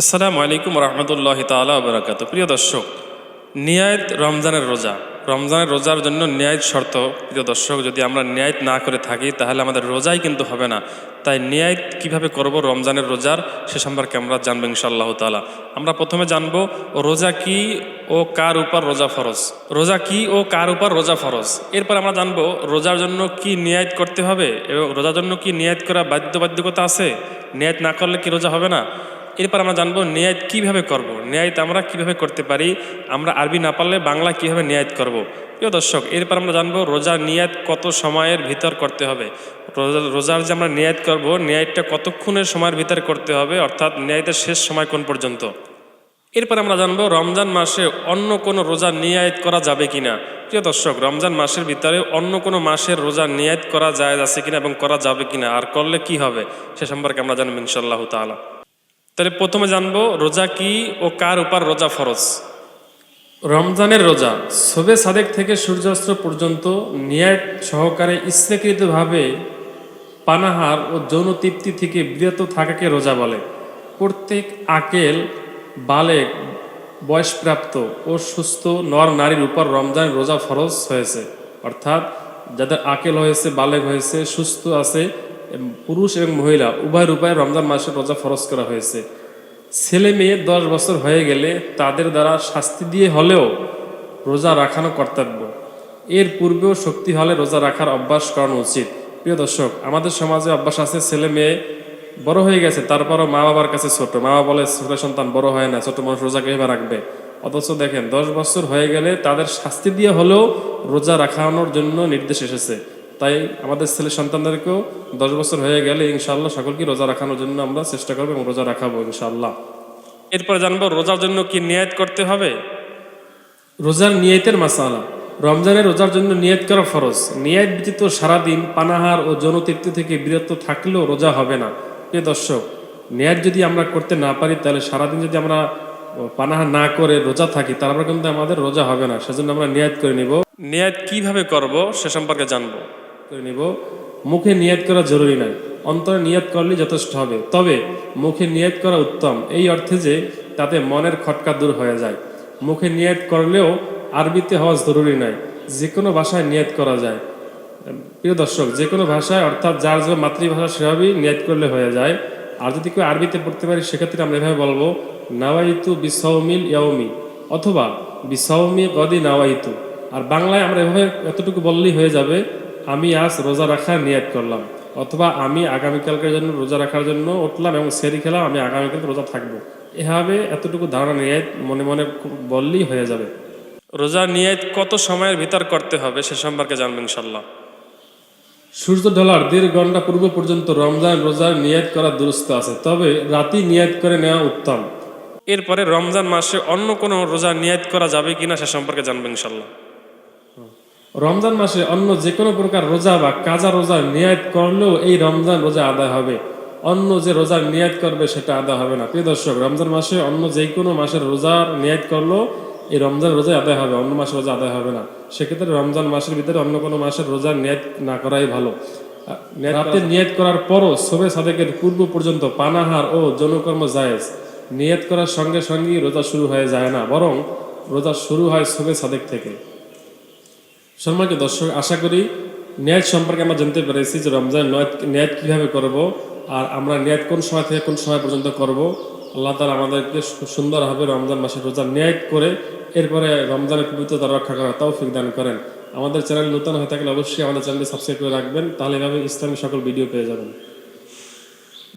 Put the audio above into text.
আসসালামু আলাইকুম রহমতুল্লাহ তালা বরাকাত প্রিয় দর্শক, নিয়ায়ত রমজানের রোজা। রমজানের রোজার জন্য ন্যায় শর্ত, প্রিয় দর্শক, যদি আমরা ন্যায় না করে থাকি, তাহলে আমাদের রোজাই কিন্তু হবে না। তাই ন্যায় কীভাবে করব রমজানের রোজার, সে সম্পর্কে আমরা জানব ইনশাআল্লাহ তালা আমরা প্রথমে জানব, রোজা কি ও কার উপর রোজা ফরজ? রোজা কি ও কার উপর রোজা ফরজ? এরপর আমরা জানব, রোজার জন্য কি নিয়ায়ত করতে হবে এবং রোজার জন্য কি নিয়ায়ত করা বাধ্যবাধ্যকতা আছে? নিয়ায়ত না করলে কি রোজা হবে না? এরপর আমরা জানব ন্যায় কীভাবে করব। ন্যায়ত আমরা কীভাবে করতে পারি? আমরা আরবি না পারলে বাংলা কীভাবে ন্যায়ত করব। প্রিয় দর্শক, এরপর আমরা জানব রোজার নিয়াত কত সময়ের ভিতর করতে হবে? রোজা- রোজার যে আমরা নিয়াত করব নিয়াতটা কতক্ষণের সময়ের ভিতর করতে হবে? অর্থাৎ নিয়াতের শেষ সময় কোন পর্যন্ত? এরপর আমরা জানব রমজান মাসে অন্য কোনো রোজা নিয়ায়ত করা যাবে কিনা? প্রিয় দর্শক, রমজান মাসের ভিতরে অন্য কোনো মাসের রোজা নিয়ায়ত করা যায় আছে কিনা এবং করা যাবে কিনা? আর করলে কি হবে? সে সম্পর্কে আমরা জানব ইনশাল্লাহ তাআলা। তাহলে প্রথমে জানব, রোজা কি ও কার উপর রোজা ফরজ? রমজানের রোজা সবে সাদেক থেকে সূর্যাস্ত পর্যন্ত নিয়াত সহকারে ইচ্ছাকৃতভাবে পানাহার ও যৌন তৃপ্তি থেকে বিরত থাকাকে রোজা বলে। প্রত্যেক আকেল বালেক বয়সপ্রাপ্ত ও সুস্থ নর নারীর উপর রমজান রোজা ফরজ হয়েছে। অর্থাৎ যাদের আকেল হয়েছে, বালেক হয়েছে, সুস্থ আছে পুরুষ এবং মহিলা উভয়ের উপায়ে রমজান মাসে রোজা ফরজ করা হয়েছে। ছেলে মেয়ে দশ বছর হয়ে গেলে তাদের দ্বারা শাস্তি দিয়ে হলেও রোজা রাখানো কর্তব্য। এর পূর্বেও শক্তি হলে রোজা রাখার অভ্যাস করানো উচিত। প্রিয় দর্শক, আমাদের সমাজে অভ্যাস আছে, ছেলে মেয়ে বড় হয়ে গেছে, তারপরও মা বাবার কাছে ছোট। মা বাবা বলে, ছোট সন্তান বড় হয় না, ছোট মানুষ রোজা কীভাবে রাখবে? অথচ দেখেন, দশ বছর হয়ে গেলে তাদের শাস্তি দিয়ে হলেও রোজা রাখানোর জন্য নির্দেশ এসেছে। তাই আমাদের ছেলে সন্তানদেরকেও দশ বছর হয়ে গেলে ইনশাআল্লাহ সকলকে রোজা রাখানোর জন্য আমরা চেষ্টা করব এবং রোজা রাখাবো ইনশাআল্লাহ। এরপরে জানব, রোজার জন্য কি নিয়াত করতে হবে? রোজার নিয়তের মাসালা। রমজানের রোজার জন্য নিয়ত করা ফরজ। নিয়ত ব্যতীত সারাদিন পানাহার ও যৌনতৃপ্তি থেকে বিরত থাকলেও রোজা হবে না। প্রিয় দর্শক, নিয়ত যদি আমরা করতে না পারি, তাহলে সারাদিন যদি আমরা পানাহার না করে রোজা থাকি তারপর কিন্তু আমাদের রোজা হবে না। সেজন্য আমরা নিয়ত করে নিব। নিয়ত কীভাবে করব, সে সম্পর্কে জানব। করে নিব। মুখে নিয়ত করা জরুরি নয়। অন্তরে নিয়ত করলেই যথেষ্ট হবে। তবে মুখে নিয়ত করা উত্তম। এই অর্থে যে তাতে মনের খটকা দূর হয়ে যায়। মুখে নিয়ত করলেও আরবিতে হওয়া জরুরি নয়। যে কোনো ভাষায় নিয়ত করা যায়। প্রিয় দর্শক যে কোনো ভাষায়, অর্থাৎ যার যে মাতৃভাষা, সেভাবেই নিয়ত করলে হয়ে যায়। আর যদি কেউ আরবিতে পড়তে পারি, সেক্ষেত্রে আমরা এভাবে বলব, নাওয়াইতু বিসৌমিল ইয়াউমি অথবা বিসৌমি গদি নাওয়াইতু। আর বাংলায় আমরা এভাবে এতটুকু বললেই হয়ে যাবে আমি আজ রোজা রাখার নিয়ত করলাম অথবা আমি আগামীকালকের জন্য রোজা রাখার জন্য উঠলাম এবং সেরি খেলাম আমি আগামীকাল রোজা থাকব। এভাবে এতটুকু ধারণা নিয়ত মনে মনে বললেই হয়ে যাবে। রোজার নিয়ত কত সময়ের ভিতর করতে হবে সে সম্পর্কে জানবেন ইনশাল্লাহ সূর্য ঢলার দেড় ঘণ্টা পূর্ব পর্যন্ত রমজান রোজার নিয়ত করা দুরস্ত আছে তবে রাতি নিয়ত করে নেওয়া উত্তম। এরপরে রমজান মাসে অন্য কোনো রোজা নিয়ত করা যাবে কিনা সে সম্পর্কে জানবেন ইনশাল্লাহ রমজান মাসে অন্য যে কোনো প্রকার রোজা বা কাজা রোজা নিয়াত করলেও এই রমজান রোজা আদায় হবে। অন্য যে রোজার নিয়াত করবে সেটা আদায় হবে না। প্রিয় দর্শক, রমজান মাসে অন্য যে কোনো মাসের রোজার নিয়াত করলেও এই রমজান রোজা আদায় হবে, অন্য মাসের রোজা আদায় হবে না। সেক্ষেত্রে রমজান মাসের ভিতরে অন্য কোনো মাসের রোজার নিয়াত না করাই ভালো। রাতে নিয়ত করার পরও শোবে সাদেকের পূর্ব পর্যন্ত পানাহার ও যৌনকর্ম জায়েজ। নিয়ত করার সঙ্গে সঙ্গেই রোজা শুরু হয়ে যায় না, বরং রোজা শুরু হয় শোবে সাদেক থেকে। সম্মানিত দর্শক, আশা করি ন্যায় সম্পর্কে আমরা জানতে পেরেছি যে রমজান ন্যায় কীভাবে করব আর আমরা ন্যায় কোন সময় থেকে কোন সময় পর্যন্ত করব। আল্লাহ তালা আমাদেরকে সুন্দরভাবে রমজান মাসে রোজা ন্যায় করে এরপরে রমজানের পবিত্রতা রক্ষা করার তাও দান করেন। আমাদের চ্যানেল নতুন হয়ে থাকলে অবশ্যই আমাদের চ্যানেলটি সাবস্ক্রাইব করে রাখবেন, তাহলে এভাবে ইসলামী সকল ভিডিও পেয়ে যাবেন।